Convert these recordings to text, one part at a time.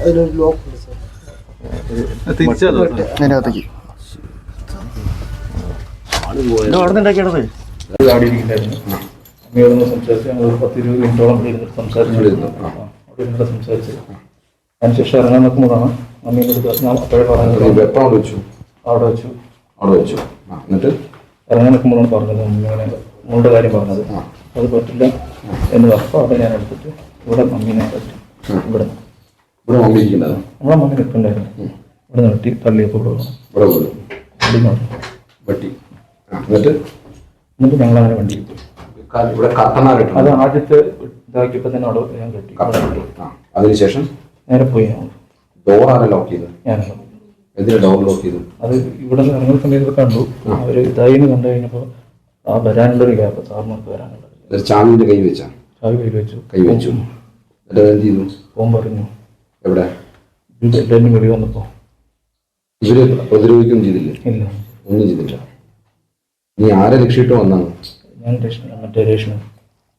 അതിനൊരു ലോക്ക് ഉണ്ട് സാർ. അതിനകത്തേക്ക്. ഗാഡി അമ്മയോടൊന്ന് സംസാരിച്ച് ഞങ്ങൾ ഒരു പത്ത് ഇരുപത് മിനിറ്റോളം സംസാരിച്ചു അവിടെ സംസാരിച്ച്. അതിനുശേഷം ഇറങ്ങാൻ നോക്കുമ്പോഴാണ് അമ്മയുടെ അടുത്ത് ഞാൻ അപ്പോഴേ പറഞ്ഞത് എപ്പം അവിടെ വെച്ചു? അവിടെ വെച്ചു. അവിടെ വെച്ചു. ആ എന്നിട്ട്? ഇറങ്ങാൻ നിൽക്കുമ്പോഴാണ് പറഞ്ഞത് ഇങ്ങനെ മോളുടെ കാര്യം പറഞ്ഞത്. അത് പറ്റില്ല എന്ന് അപ്പോൾ അവിടെ ഞാൻ എടുത്തിട്ട് ഇവിടെ മമ്മീനെ പറ്റി ഇവിടെ. ഇവിടെ മമ്മി ഇരിക്കുന്നത്? നമ്മളെ മമ്മി നിൽക്കണ്ടായിരുന്നു ഇവിടെ നിർത്തി തള്ളിയപ്പോൾ ഇവിടെ വന്നു. ഇവിടെ പോലും വണ്ടി മാറി എന്നിട്ട്? എന്നിട്ട് ഞങ്ങൾ അങ്ങനെ വണ്ടി കിട്ടി ഇവിടെ അത് ആദ്യത്തെ ഇതാക്കിയപ്പോൾ തന്നെ അവിടെ ഞാൻ കെട്ടി. അതിനുശേഷം? നേരെ പോയി ഞങ്ങൾ. ഡോർ ആണ് ലോക്ക് ചെയ്ത് ഞാനല്ല എന്തിനാ ഡോർ ലോക്ക് ചെയ്തു. അത് ഇവിടെ നിന്ന് ഇറങ്ങുന്ന സമയത്ത് കണ്ടു. അവർ ഇതായിന്ന് കണ്ടു കഴിഞ്ഞപ്പോൾ ആ വരാനുള്ളൊരു ഗ്യാപ്പ് സാറിനൊക്കെ വരാനുള്ളത് ചാവിന്റെ കൈ വെച്ചാ? ചാവി കയ്യിൽ വെച്ചു. കൈ വെച്ചു. എന്നിട്ട് എന്ത് ചെയ്തു? പോകാൻ പറഞ്ഞു. എവിടെ? എല്ലാവരും വെളി വന്നപ്പോൾ ഇവർ പ്രതിരോധിക്കുകയും ചെയ്തില്ല? ഇല്ല. ഒന്നും ചെയ്തില്ല. നീ ആരെ ലക്ഷ്യമിട്ട് വന്നാണ്? ഞാൻ മറ്റേ രേഷ്മ.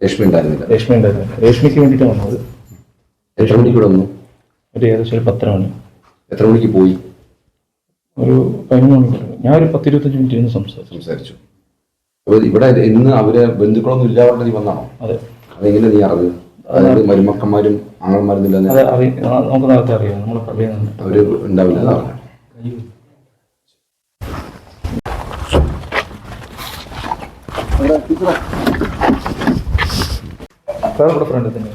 രേഷ്മ ഉണ്ടായിരുന്നില്ല. രേഷ്മ ഉണ്ടായിരുന്നില്ല. രേഷ്മയ്ക്ക് വേണ്ടിയിട്ടാണ് വന്നത്. എത്ര മണിക്കൂടെ വന്നു. ഒരു ഏകദേശം ഒരു പത്തര മണി എത്ര മണിക്ക് പോയി? ഒരു പതിനൊന്ന് മണിക്കൂർ ഞാൻ ഒരു പത്തിരുപത്തഞ്ച് മിനിറ്റ് ഇരുന്ന് സംസാരിച്ചു. സംസാരിച്ചു. അപ്പോൾ ഇവിടെ ഇന്ന് അവരെ ബന്ധുക്കളൊന്നും ഇല്ലാതെ നീ വന്നാണോ? അതെ. അതെങ്ങനെ നീ അറിഞ്ഞത് അതായത് മരുമക്കന്മാരും അത് അറി നമുക്ക് നേരത്തെ അറിയാം. പള്ളിയിൽ നിന്ന് അവർ ഉണ്ടാവില്ല. സാർ ഫ്രണ്ട് തന്നെ